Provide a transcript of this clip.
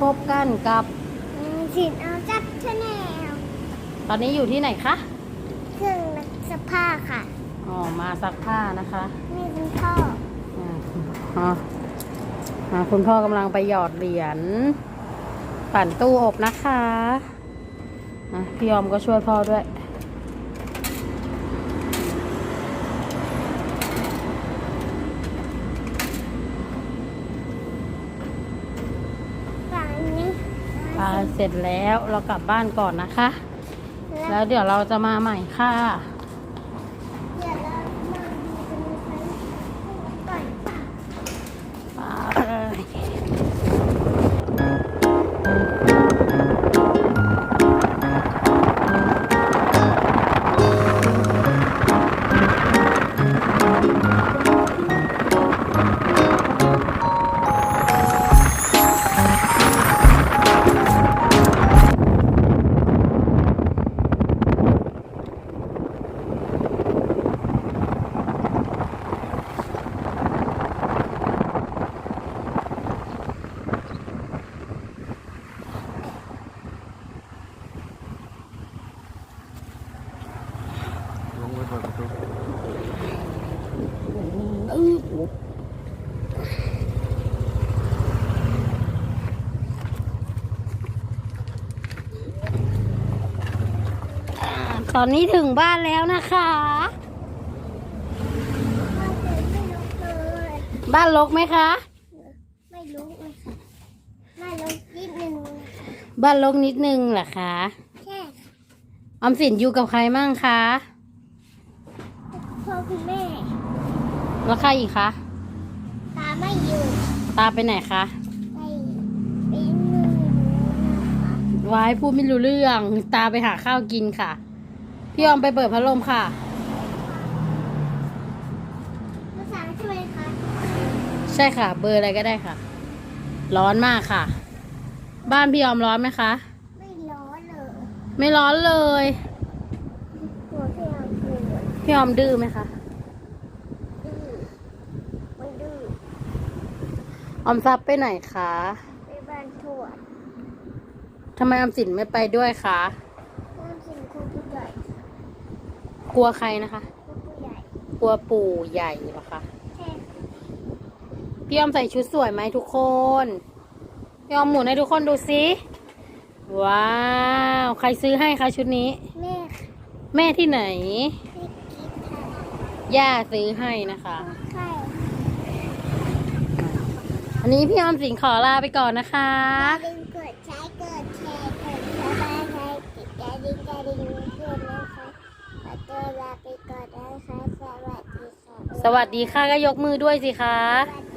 พบกันกับ สินเอาจัดชาแนลตอนนี้อยู่ที่ไหนคะเครื่องรักษาผ้าค่ะ อ๋อ มาซักผ้านะคะนี่คุณพ่ออ่าอ๋ออ่าคุณพ่อกำลังไปหยอดเหรียญปั่นตู้อบนะคะอะพี่ยอมก็ช่วยพ่อด้วย ฝั่งนี้่าเสร็จแล้วเรากลับบ้านก่อนนะคะ แล้วเดี๋ยวเราจะมาใหม่ค่ะ เปิดประตูอ่าตอนนี้ถึงบ้านแล้วนะคะพ่อเดินไม่ลุกเลยบ้านรกไหมคะ ไม่ลุกเลยค่ะไม่ลุกนิดนึงนะคะบ้านรกนิดนึงเหรอคะแค่ออมสินอยู่กับใครมั่งคะ พ่อคุณแม่ แล้วใครอีกคะ ตาไม่อยู่ตาไปไหนคะไปไปนึ่งนะคะวายพูดไม่รู้เรื่อง ตาไปหาข้าวกินค่ะ พี่ออมไปเปิดพัดลมค่ะ ภาษาใช่ไหมคะใช่ค่ะ เบอร์อะไรก็ได้ค่ะ ร้อนมากค่ะ บ้านพี่ออมร้อนไหมคะ ไม่ร้อนเลย ไม่ร้อนเลย หัวพี่เอาปวด พี่ออมดื้อไหมคะ ดื้อมันดื้อออมซับไปไหนคะไปบ้านทวดทำไมออมสินไม่ไปด้วยคะเริ่มกินครูผู้ใหญ่กลัวใครนะคะครูผู้ใหญ่กลัวปู่ใหญ่เหรอคะแค่พี่ออมใส่ชุดสวยไหมทุกคนพี่ออมหมุนให้ทุกคนดูสิว้าว ใครซื้อให้คะชุดนี้ แม่ แม่ที่ไหนไม่คิดค่ะ ย่าซื้อให้นะคะ ใช่อันนี้พี่ออมสินขอลาไปก่อนนะคะ อย่าลืมกดใช้กดแชร์กดซับสไครต์ติดกระดิ่งกระดิ่งเพื่อนนะคะขอตัวลาไปก่อนนะคะสวัสดีค่ะสวัสดีค่ะก็ยกมือด้วยสิคะ สวัส